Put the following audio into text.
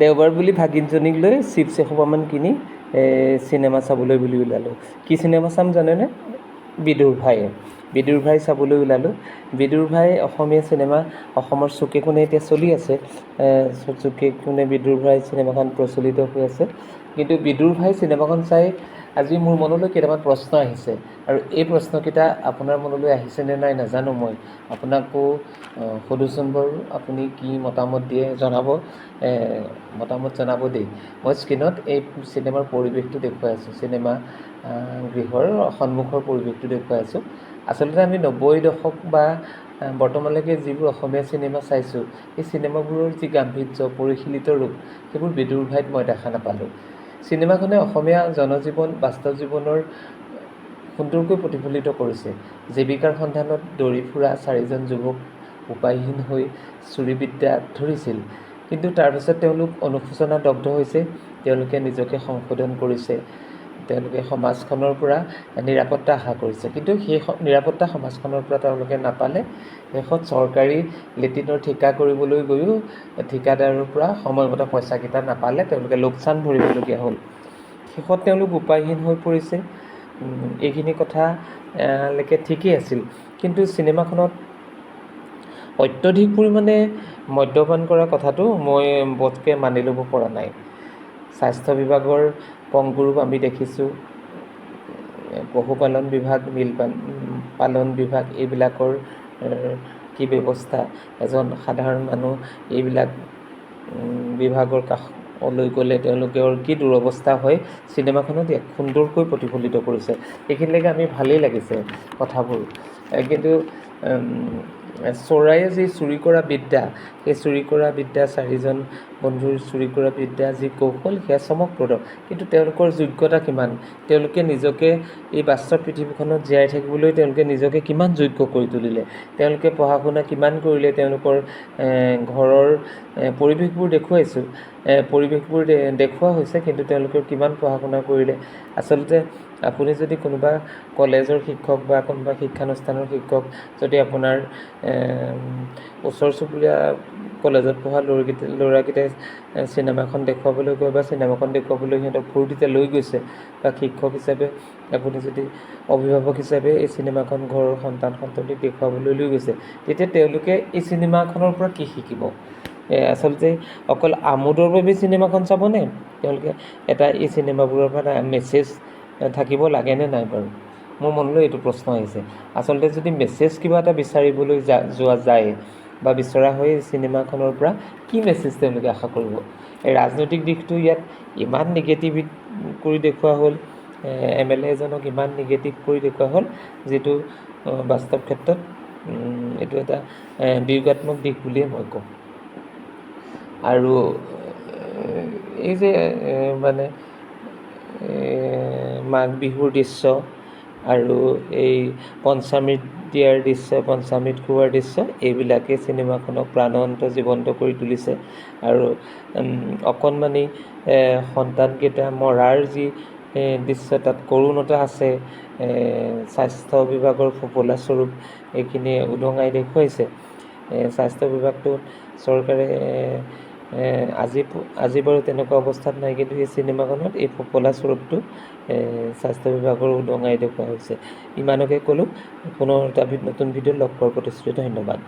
দেওবাৰ বুলি ভাগিনজনীক লৈ চিপছ এসোপামান কিনি চিনেমা চাবলৈ বুলি ওলালোঁ। কি চিনেমা চাম জানেনে? বিদুৰ ভাই। বিদুৰ ভাই চাবলৈ ওলালোঁ। বিদুৰ ভাই অসমীয়া চিনেমা অসমৰ চুকে কোণে এতিয়া চলি আছে। চুকে কোণে বিদুৰ ভাই চিনেমাখন প্ৰচলিত হৈ আছে। কিন্তু বিদুৰ ভাই চিনেমাখন চাই আজি মোৰ মনলৈ কেইটামান প্ৰশ্ন আহিছে। আৰু এই প্ৰশ্নকেইটা আপোনাৰ মনলৈ আহিছেনে নাই নাজানো মই। আপোনাকো সোধোচোন বাৰু আপুনি কি মতামত দিয়ে জনাব? মতামত জনাব দেই। মই স্ক্ৰীণত এই চিনেমাৰ পৰিৱেশটো দেখুৱাই আছোঁ। চিনেমা গৃহৰ সন্মুখৰ পৰিৱেশটো দেখুৱাই আছোঁ। আচলতে আমি নব্বৈ দশক বা বৰ্তমানলৈকে যিবোৰ অসমীয়া চিনেমা চাইছোঁ এই চিনেমাবোৰৰ যি গাম্ভীৰ্য পৰিশীলিত ৰূপ সেইবোৰ বিদুৰ ভাইত মই দেখা নাপালোঁ। চিনেমাখনে অসমীয়া জনজীৱন বাস্তৱ জীৱনৰ সুন্দৰকৈ প্ৰতিফলিত কৰিছে। জীৱিকাৰ সন্ধানত দৌৰি ফুৰা চাৰিজন যুৱক উপায়হীন হৈ চুৰিবিদ্যা ধৰিছিল। কিন্তু তাৰপিছত তেওঁলোক অনুশোচনা দগ্ধ হৈছে তেওঁলোকে নিজকে সংশোধন কৰিছে। তেওঁলোকে সমাজখনৰ পৰা নিৰাপত্তা আশা কৰিছে। কিন্তু সেই নিৰাপত্তা সমাজখনৰ পৰা তেওঁলোকে নাপালে শেষত চৰকাৰী লেট্ৰিনৰ ঠিকা কৰিবলৈ গৈও ঠিকাদাৰৰ পৰা সময়মতে পইচাকেইটা নাপালে তেওঁলোকে লোকচান ভৰিবলগীয়া হ'ল। শেষত তেওঁলোক উপায়হীন হৈ পৰিছে। এইখিনি কথা লৈকে ঠিকেই আছিল। কিন্তু চিনেমাখনত অত্যধিক পৰিমাণে মদ্যপান কৰা কথাটো মই বোধকৈ মানি ল'ব পৰা নাই। স্বাস্থ্য বিভাগৰ পংগুৰূপ আমি দেখিছোঁ। পশুপালন বিভাগ মীন পালন বিভাগ এইবিলাকৰ কি ব্যৱস্থা? এজন সাধাৰণ মানুহ এইবিলাক বিভাগৰ কাষলৈ গ'লে তেওঁলোকৰ কি দুৰৱস্থা হয় চিনেমাখনত সুন্দৰকৈ প্ৰতিফলিত কৰিছে। এইখিনিলৈকে আমি ভালেই লাগিছে কথাবোৰ। কিন্তু চোৰায়ে যি চুৰি কৰা বিদ্যা সেই চুৰি কৰা বিদ্যা চাৰিজন বন্ধুৰ চুৰি কৰা বিদ্যা যি কৌশল সেয়া চমকপ্ৰদ। কিন্তু তেওঁলোকৰ যোগ্যতা কিমান? তেওঁলোকে নিজকে এই বাস্তৱ পৃথিৱীখনত জীয়াই থাকিবলৈ তেওঁলোকে নিজকে কিমান যোগ্য কৰি তুলিলে? তেওঁলোকে পঢ়া শুনা কিমান কৰিলে? তেওঁলোকৰ ঘৰৰ পৰিৱেশবোৰ দেখুৱাইছোঁ পৰিৱেশবোৰ দেখুওৱা হৈছে কিন্তু তেওঁলোকৰ কিমান পঢ়া শুনা কৰিলে? আচলতে আপুনি যদি কোনোবা কলেজৰ শিক্ষক বা কোনোবা শিক্ষানুষ্ঠানৰ শিক্ষক যদি আপোনাৰ ওচৰ চুবুৰীয়া কলেজত পঢ়া ল'ৰাকেইটা ল'ৰাকেইটাই চিনেমাখন দেখুৱাবলৈ গৈ বা চিনেমাখন দেখুৱাবলৈ সিহঁতক ফূৰ্তিতে লৈ গৈছে বা শিক্ষক হিচাপে আপুনি যদি অভিভাৱক হিচাপে এই চিনেমাখন ঘৰৰ সন্তান সন্ততিক দেখুৱাবলৈ লৈ গৈছে তেতিয়া তেওঁলোকে এই চিনেমাখনৰ পৰা কি শিকিব? আচলতে অকল আমোদৰ বাবে চিনেমাখন চাবনে? তেওঁলোকে এটা এই চিনেমাবোৰৰ পৰা মেছেজ থাকিব লাগেনে নাই বাৰু? মোৰ মনলৈ এইটো প্ৰশ্ন আহিছে। আচলতে যদি মেছেজ কিবা এটা বিচাৰিবলৈ যা যোৱা যায় বা বিচৰা হয় চিনেমাখনৰ পৰা কি মেছেজ তেওঁলোকে আশা কৰিব? এই ৰাজনৈতিক দিশটো ইয়াত ইমান নিগেটিভ কৰি দেখুওৱা হ'ল এম এল এজনক ইমান নিগেটিভ কৰি দেখুওৱা হ'ল যিটো বাস্তৱ ক্ষেত্ৰত এইটো এটা বিয়োগাত্মক দিশ বুলিয়ে মই ক'ম আৰু এই যে মানে মাঘ বিহুৰ দৃশ্য আৰু এই পঞ্চামৃত দিয়াৰ দৃশ্য পঞ্চামৃত খোৱাৰ দৃশ্য, এইবিলাকে চিনেমাখনক প্ৰাণৱন্ত জীৱন্ত কৰি তুলিছে। আৰু অকণমানি সন্তানকেইটা মৰাৰ যি দৃশ্য, তাত কৰোণতা আছে স্বাস্থ্য বিভাগৰ ফোপোলা স্বৰূপ এইখিনিয়ে উদঙাই দেখুৱাইছে। স্বাস্থ্য বিভাগটোত চৰকাৰে আজি আজি বাৰু তেনেকুৱা অৱস্থাত নাই কিন্তু এই চিনেমাখনত এই ফোপোলা স্বৰূপটো স্বাস্থ্য বিভাগৰ উদঙাই দেখুওৱা হৈছে। ইমানকে ক'লোঁ পুনৰ এটা নতুন ভিডিঅ'ত লগ পোৱাৰ প্ৰতিশ্ৰুতি ধন্যবাদ।